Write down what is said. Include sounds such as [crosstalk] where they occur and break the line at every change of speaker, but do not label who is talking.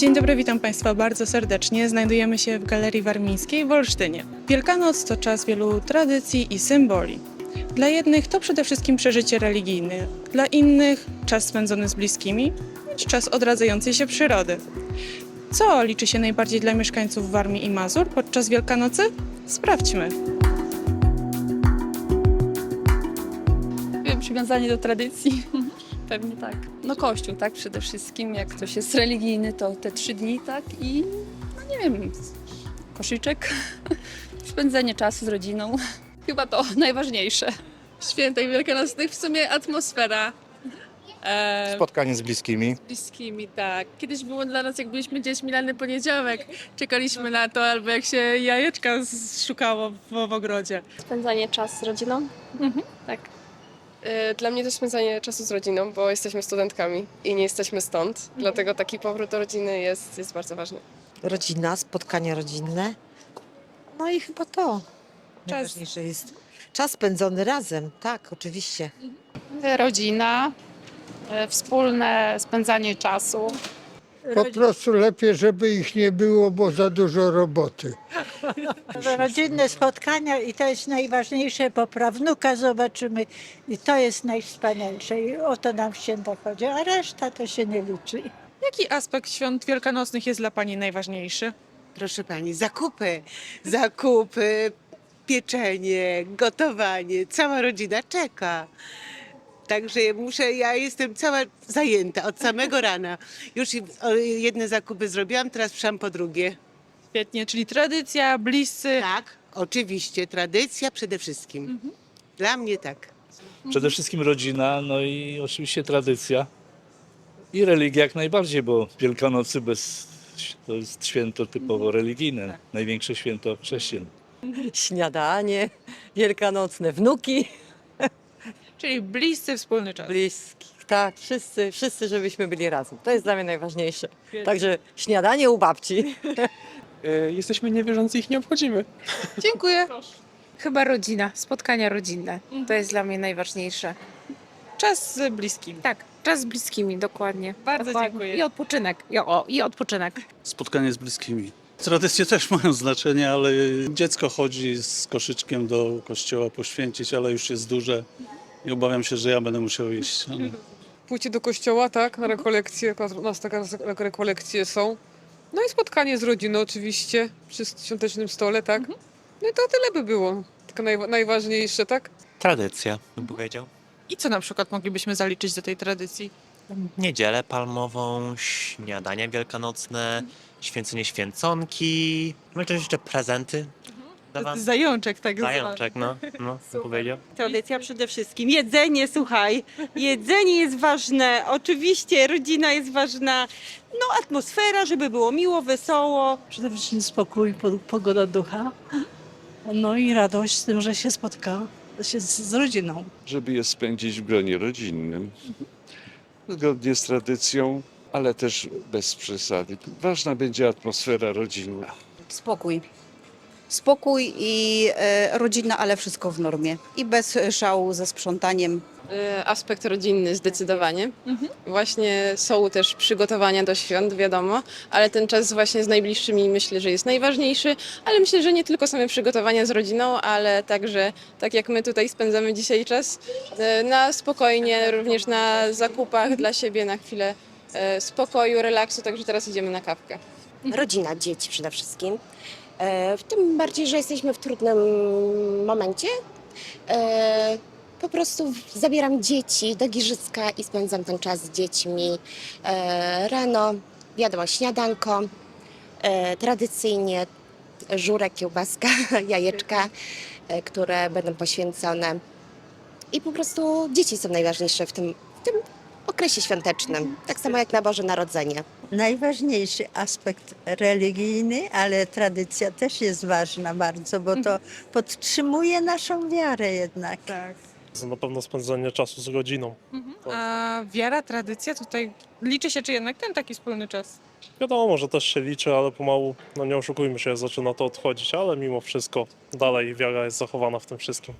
Dzień dobry, witam Państwa bardzo serdecznie. Znajdujemy się w Galerii Warmińskiej w Olsztynie. Wielkanoc to czas wielu tradycji i symboli. Dla jednych to przede wszystkim przeżycie religijne, dla innych czas spędzony z bliskimi, czas odradzającej się przyrody. Co liczy się najbardziej dla mieszkańców Warmii i Mazur podczas Wielkanocy? Sprawdźmy.
Przywiązanie do tradycji. Pewnie tak. No kościół, tak, przede wszystkim. Jak ktoś jest religijny, to te trzy dni, tak, i no nie wiem, koszyczek, [laughs] spędzenie czasu z rodziną. [laughs] Chyba to najważniejsze.
świętych wielkanocnych w sumie atmosfera. E,
Spotkanie z bliskimi.
bliskimi, tak. Kiedyś było dla nas, jak byliśmy dziećmi, lany poniedziałek. Czekaliśmy na to, albo jak się jajeczka z- szukało w, w ogrodzie.
Spędzanie czasu z rodziną. Tak.
E, Dla mnie to spędzanie czasu z rodziną, bo jesteśmy studentkami i nie jesteśmy stąd, dlatego taki powrót do rodziny jest, jest bardzo ważny.
rodzina, spotkania rodzinne. No i chyba to. Najważniejsze jest czas spędzony razem, tak, oczywiście.
rodzina, e, wspólne spędzanie czasu.
Po prostu lepiej, żeby ich nie było, bo za dużo roboty.
Rodzinne spotkania i to jest najważniejsze, bo prawnuka zobaczymy i to jest najwspanialsze i o to nam w święta chodzi, a reszta to się nie liczy.
Jaki aspekt świąt wielkanocnych jest dla Pani najważniejszy?
Proszę pani, zakupy, zakupy, pieczenie, gotowanie, cała rodzina czeka. Także muszę, ja jestem cała zajęta od samego rana. Już jedne zakupy zrobiłam, teraz przyszłam po drugie.
Świetnie, czyli tradycja, bliscy.
Tak, oczywiście, tradycja przede wszystkim. Dla mnie tak.
Przede wszystkim rodzina, no i oczywiście tradycja. I religia jak najbardziej, bo Wielkanocy bez, to jest święto typowo religijne, największe święto chrześcijan.
Śniadanie, wielkanocne, wnuki, [laughs]
Czyli bliscy wspólny czas.
bliskich, tak, wszyscy, wszyscy, żebyśmy byli razem. To jest dla mnie najważniejsze. Także śniadanie u babci. [laughs]
Jesteśmy niewierzący, ich nie obchodzimy.
Dziękuję.
Chyba rodzina, spotkania rodzinne. To jest dla mnie najważniejsze.
Czas z bliskimi.
Tak, czas z bliskimi, dokładnie.
Bardzo
dokładnie.
dziękuję.
I odpoczynek. I, o, i odpoczynek.
Spotkanie z bliskimi. Tradycje też mają znaczenie, ale dziecko chodzi z koszyczkiem do kościoła poświęcić, ale już jest duże i obawiam się, że ja będę musiał iść. Ale...
Pójście do kościoła, tak, na rekolekcje, u nas takie rekolekcje są. No i spotkanie z rodziną oczywiście, przy świątecznym stole, tak. No i to tyle by było, tylko naj, najważniejsze, tak.
Tradycja, bym powiedział.
I co na przykład moglibyśmy zaliczyć do tej tradycji?
Niedzielę palmową, śniadania wielkanocne, święcenie święconki, no i też jeszcze prezenty. Dawa-
Zajączek tak zwany.
Zajączek, no, no, bym powiedział.
Tradycja przede wszystkim. Jedzenie, słuchaj. Jedzenie jest ważne. Oczywiście rodzina jest ważna. No atmosfera, żeby było miło, wesoło.
Przede wszystkim spokój, po- pogoda ducha, no i radość z tym, że się spotka się z, z rodziną.
Żeby je spędzić w gronie rodzinnym. Zgodnie z tradycją, ale też bez przesady. Ważna będzie atmosfera rodzinna.
Spokój. Spokój i e, rodzina, ale wszystko w normie. I bez szału ze sprzątaniem.
E, Aspekt rodzinny zdecydowanie. Właśnie są też przygotowania do świąt, wiadomo, ale ten czas właśnie z najbliższymi myślę, że jest najważniejszy, ale myślę, że nie tylko same przygotowania z rodziną, ale także tak jak my tutaj spędzamy dzisiaj czas e, na spokojnie, również na zakupach dla siebie na chwilę spokoju, relaksu, także teraz idziemy na kawkę.
Rodzina, dzieci przede wszystkim. E, w tym bardziej, że jesteśmy w trudnym momencie. E, po prostu zabieram dzieci do Giżycka i spędzam ten czas z dziećmi. E, rano, wiadomo, śniadanko, tradycyjnie żurek, kiełbaska, [laughs] jajeczka, które będą poświęcone. I po prostu dzieci są najważniejsze w tym, w tym okresie świątecznym, tak samo jak na Boże Narodzenie.
Najważniejszy aspekt religijny, ale tradycja też jest ważna bardzo, bo to podtrzymuje naszą wiarę jednak.
Tak.
Na pewno spędzanie czasu z rodziną.
A wiara, tradycja tutaj liczy się, czy jednak ten taki wspólny czas?
Wiadomo, że też się liczy, ale pomału, no nie oszukujmy się, zaczyna to odchodzić, ale mimo wszystko dalej wiara jest zachowana w tym wszystkim.